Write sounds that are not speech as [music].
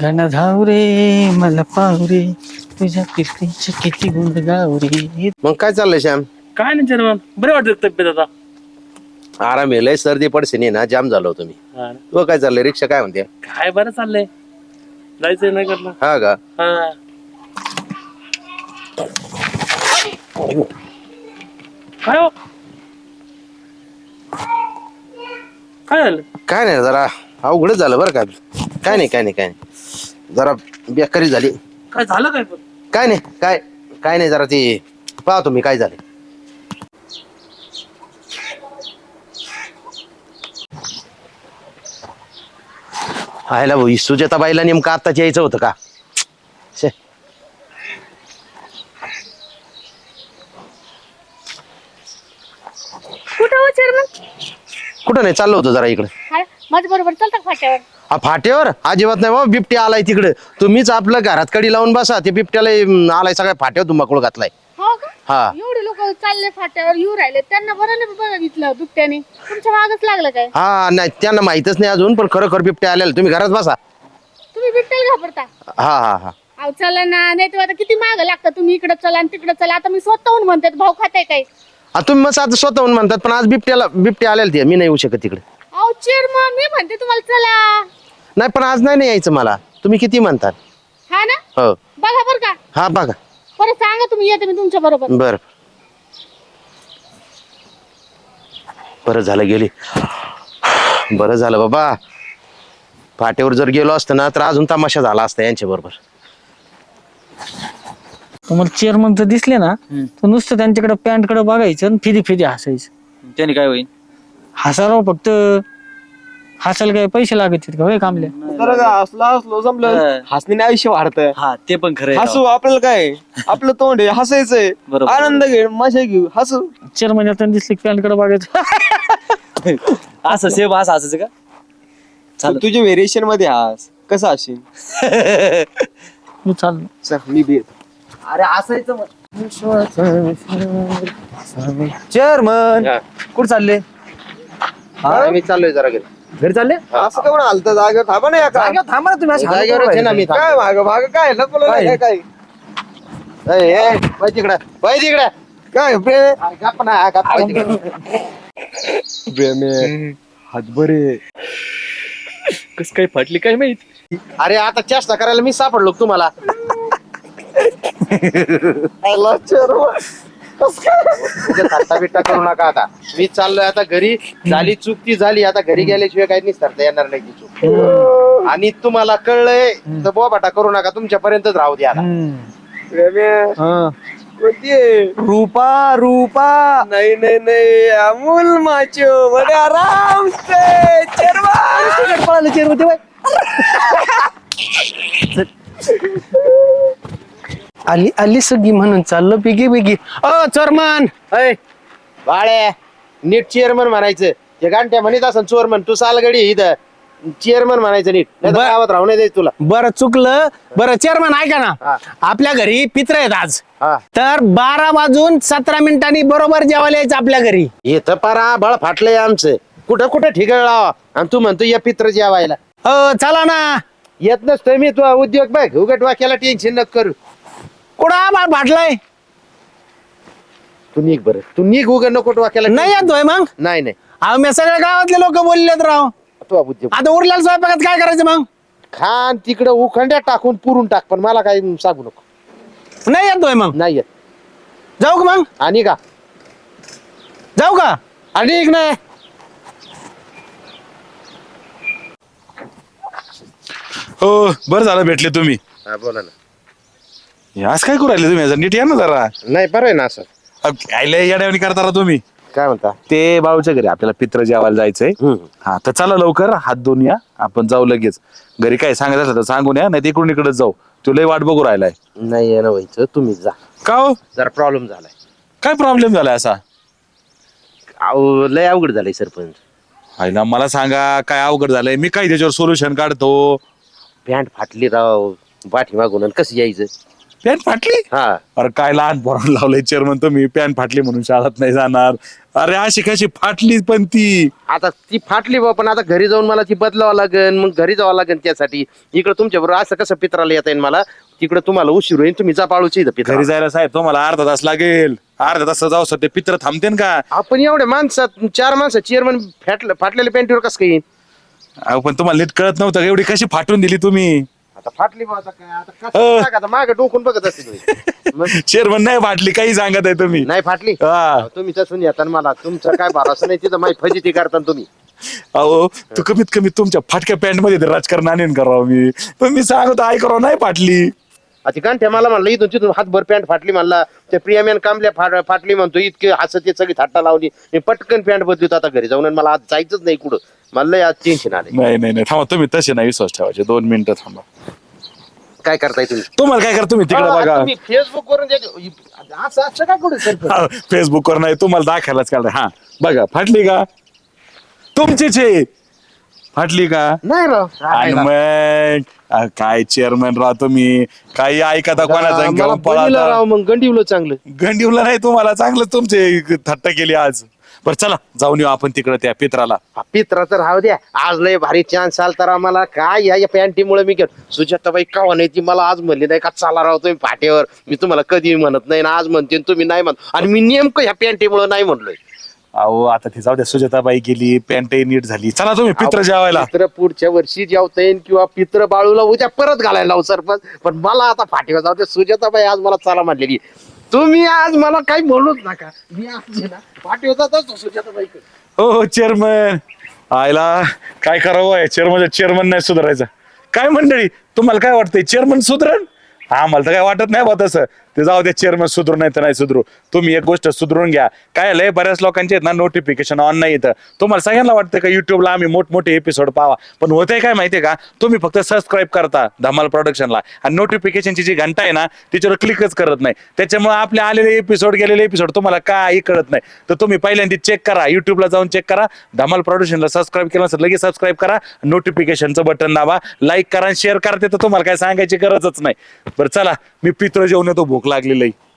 घन धाव रे मला रे तुझ्या किस्तीचे किती गुण गाव रे मग काय चाललंय श्याम? काय नाही चेअरमन बरे वाटत तब्येत आता. आराम आहे लय सर्दी पडसे नाही ना जाम झालो तुम्ही हा. तो काय चाललंय रिक्षा काय म्हणते? काय बरं चाललंय? जायचंय नाही करणार हा का? हा. काय हो? काय झालं? काय नाही जरा अवघडच झालं बरं का. काय नाही काय नाही काय नाही. जरा बेकारी झाली. काय झालं काय पण? काय नाही काय काय नाही जरा ती पहा तुम्ही काय झाले आयला भाऊ सुजाताबाईला नेमकं आत्ताच यायचं होतं का? शे. कुठं हो चेअरमन कुठं नाही चाललो होतो जरा इकडे. माझ्या बरोबर चालतं फाट्यावर? हा फाट्यावर? अजिबात नाही बाबा बिबट्या आलाय तिकडे. तुम्हीच आपलं घरात कडी लावून बसा. ते बिबट्याला अं, आलाय सगळ्या फाट्यावर तुंबाकुळ घातलाय. हो का? हा. एवढे लोक चालले फाट्यावर येऊ राहिले. त्यांना बरं नाही बघितलं दुपट्याने तुमच्या मागच लागलं काय? हा नाही त्यांना माहितच नाही अजून पण खरोखर बिबट्या आलेला. तुम्ही घरात बसा. तुम्ही बिबट्याला घाबरता? हा हा हा. अहो चला ना. नाही तर आता किती माग लागतं? तुम्ही इकडे चला आणि तिकडे चला. आता मी स्वतःहून म्हणते भाऊ खाताय काय? आ, तुम्ही मग आता स्वतःहून म्हणतात पण आज बिबट्याला बिबट्या आलेला ते. मी नाही येऊ शकत तिकडे. अहो चेअरमन मी म्हणते तुम्हाला चला. नाही पण आज नाही नाही यायचं मला. तुम्ही किती म्हणतात? हा ना? हो. बघा बरं का. हा बघा. बरं सांगा तुम्ही येते मी तुमच्या बरोबर. बर. बरं झालं गेली. बरं झालं बाबा. फाट्यावर जर गेलो असतं ना तर अजून तमाशा झाला असता यांच्या बरोबर. तुम्हाला चेअरमन तर दिसले ना तर नुसतं त्यांच्याकडे पॅन्टकडे बघायचं आणि फिरी फिरी हसायचं. त्याने काय होईल? हसाराव फक्त. हसायला काय पैसे लागत का होय कामले? तर का हसलो हसलो संपलं हसण्याने आयुष्य वाढतं. हा ते पण खरं आहे. हसू आपल्याला काय? आपलं तोंड आहे हसायचंय. बरोबर. आनंद घे मजा घेऊ हसू. चेअरमन येताना दिसले पॅन्टकडे बघायचं. [laughs] असं सेम असं असायचं का? चालेल. तुझ्या व्हेरिएशनमध्ये हस. कसं हसीन मी चाललो. चल मी बी अरे असायचं चेअरमन. हा. कुठं चालले? मी चाललोय जरा घरी. घरी चालले? असं का म्हणून हलतं? जागेवर थांबा ना एका थांबा ना तुम्ही असं जागेवरच आहे ना मी काय माग? माग काय? लपलं काय? नाही काय? ए, ए, वळ तिकडं वळ तिकडं. काय प्रेम अरे गप्प ना, गप्प वळ तिकडं. प्रेम आहे. हात बरे कस काय फाटली काय माहीत? अरे आता चेष्टा करायला मी सापडलो का तुम्हाला? [laughs] आला उगाच हट्टा बिट्टा करू नका आता. मी चाललोय आता घरी. झाली चूक ती झाली. आता घरी गेल्याशिवाय काही निसरता येणार नाही ती चूक. आणि तुम्हाला कळलंय तर बोबाटा करू नका. तुमच्यापर्यंतच राहू द्या आता. कोणती? रूपा रूपा. नाही नाही नाही. अमूल माचो. बडे आराम से. चेअरमन. [laughs] आली आली सगळी म्हणून चाललो बिगी बिगी. अ चोरमन! अय बाळे नीट चेअरमन म्हणायचं. ते गांठ्या म्हणत असं चोरमन तू सालगडी आहे इथं. चेअरमन म्हणायचं नीट. नाही तर बर. गावात राहू नाही द्यायचं तुला. बरं चुकलं. बरं चेअरमन ऐका हा. ना आपल्या घरी पित्र आहेत आज. हा. तर बारा वाजून सतरा मिनिटांनी बरोबर जेवायला यायचं आपल्या घरी. इथं पारा बळ फाटलंय आमचं. कुठं कुठं ठिकाण लावा. आणि तू म्हणतो या पित्र जेवायला. हो चला ना. येत नसतोय मी तू उद्योग बघ. उगट वाक्याला टेन्शन नक करू. कुठं आभाळ फाटलाय तू निघ बरं. तू निघ उगट नको वाक्याला नाही. येतोय मग? नाही नाही. अहो मी सगळ्या गावातले लोक बोललेत राव. तू उद्योग आता उरलेल्या स्वयंपाकात काय करायचं मग? खान तिकडं उखंड्या टाकून पुरून टाक पण मला काही सांगू नको. नाही येतोय मग? नाही येत. जाऊ का मग? आणि का जाऊ का? आणि निघ नाही हो बरं झालं भेटले तुम्ही. हा बोला ना. आज काय करू राहिले तुम्ही? याचं? नीट या ना जरा. नाही बरं आहे ना असं. आयले येड्यावानी करता राव तुम्ही. काय म्हणता? ते बाळूच्या घरी आपल्याला पित्र जेवायला जायचंय. हम्म. हा तर चला लवकर हात धुवून या. आपण जाऊ लगेच. घरी काय सांगायचं असलं तर सांगून या नाही इकडून इकडे जाऊ. तो लय वाट बघू राहिलाय. नाही येणं व्हायचं. तुम्ही जा. का हो? जरा प्रॉब्लेम झालाय. काय प्रॉब्लेम झालाय असा? अहो लय अवघड झालंय सरपंच. आईला मला सांगा काय अवघड झालंय? मी काय त्याच्यावर सोल्युशन काढतो? पॅन्ट फाटली राव. पाठी मागून आणि कसं यायचं? पॅन्ट फाटली हा. अरे काय लहान पोरांना लावलंय चेअरमन तुम्ही पॅन्ट फाटली म्हणून शाळेत नाही जाणार. अरे अशी कशी फाटली पण ती. आता ती फाटली बा पण आता घरी जाऊन मला ती बदलावं लागेल मग घरी जावं लागेल त्यासाठी. इकडे तुमच्या बरोबर असं कसं पित्राला येता येईल मला? तिकडे तुम्हाला उशीर होईल तुम्ही जा पाळूची इथं पित्रा घरी जायला साहेब तुम्हाला अर्धा तास लागेल. अर्धा तास जाऊ ते पित्र थांबते का? आपण एवढ्या माणसात चार माणसं चेअरमन फाटलं फाटलेल्या पॅन्टीवर कसं काही? अहो, पण तुम्हाला नीट कळत नव्हतं का? एवढी कशी फाटून दिली तुम्ही? आता फाटली बा आता काय? आता. कसं टाका, आता मागे डोकून बघत असते तुम्ही. [laughs] मग चेअरमन नाही फाटली काही सांगत आहे तुम्ही. नाही फाटली? हा. तुम्ही तसून येता ना मला तुमचं काय भरोसा नाही तिथं माहिती फजिती करता ना तुम्ही. अहो तू कमीत कमी तुमच्या फाटक्या पॅन्टमध्ये ते राजकारण आणेन करावं मी. पण मी सांगतो ऐक करावं नाही फाटली. आता कारण मला म्हणलं इथून तिथून हातभर पॅन्ट फाटली म्हणला. ते प्रियामेन कांबल्या फाट फाटली म्हणतो इतके हसत ते सगळी थाट्टा लावली. मी पटकन पॅन्ट बदलतो आता घरी जाऊन आणि मला आज जायचंच नाही कुठं. लय आज टेन्शन आले नाही नाही नाही थांबा तुम्ही तसे नाही विश्वास ठेवायचे. दोन मिनिटं थांबा. काय करताय तुम्ही? तुम्हाला काय करा तुम्ही? तिकडे बघा. फेसबुक वरून जे- असं असं काय करू सर? फेसबुक वर नाही तुम्हाला दाखवायलाच काढ हा बघा फाटली का? तुमचीच आहे. फाटली का? नाही राव. आणि मग अ, काय चेअरमॅन राव तुम्ही? काही ऐकता कोणाचं मला बनीला राव मग गंडीवलं चांगलं. गंडीवला नाही तुम्हाला? चांगलं तुमचे थट्टा केली आज. बरं चला जाऊन येऊ आपण तिकडे त्या पित्राला. हा, पित्रा तर राहू द्या. आज लय भारी चान्स आला तर आम्हाला. काय या या पॅन्टीमुळे मी गेलो सुजाताबाई कावा नाही ती मला आज म्हणली नाही का चला राव तुम्ही फाटेवर मी तुम्हाला कधी म्हणत नाही ना आज म्हणते आणि तुम्ही नाही म्हणत. आणि मी नेमकं ह्या पॅन्टीमुळे नाही म्हणलोय. अहो आता ती जाऊ द्या सुजाताबाई गेली पॅन्ट नीट झाली. चला तुम्ही पित्र जेवायला. पित्र पुढच्या वर्षी जेवता येईल किंवा पित्र बाळूला उद्या परत घालायला लावू सरपंच. पण मला आता फाटीवर जाऊ दे सुजाताबाई आज मला चला म्हणलेली. तुम्ही आज मला काही म्हणूच नका. मी आज ना सुजाताबाईकडे हो हो चेअरमन आयला काय करावं चेअरमन चेअरमन नाही सुधारायचं. काय मंडळी तुम्हाला काय वाटतंय? चेअरमन सुधरण? आम्हाला तर काय वाटत नाही बा तसं. ते जाऊ द्या चेअरमन सुधरू नाही तर नाही सुधरू. तुम्ही एक गोष्ट सुधरून घ्या. काय लय बऱ्याच लोकांचे आहेत ना नोटिफिकेशन ऑन नाही येतं तुम्हाला सगळ्यांना वाटतं का युट्यूबला आम्ही मोठमोठे एपिसोड पावा? पण होते काय माहितीये का? तुम्ही फक्त सबस्क्राईब करता धमाल प्रोडक्शनला आणि नोटिफिकेशनची जी घंटा आहे ना तिच्यावर क्लिकच करत नाही. त्याच्यामुळे आपले आलेले एपिसोड गेलेले एपिसोड तुम्हाला काही कळत नाही. तर तुम्ही पहिल्यांदा चेक करा. युट्यूबला जाऊन चेक करा. धमाल प्रोडक्शनला सबस्क्राईब केलं असेल लगेच सबस्क्राईब करा. नोटिफिकेशनचं बटन दाबा. लाईक करा शेअर करा. ते तर तुम्हाला काय सांगायची गरजच नाही. बरं चला. मी पित्र जेवण येतो भूक लागलेलं आहे.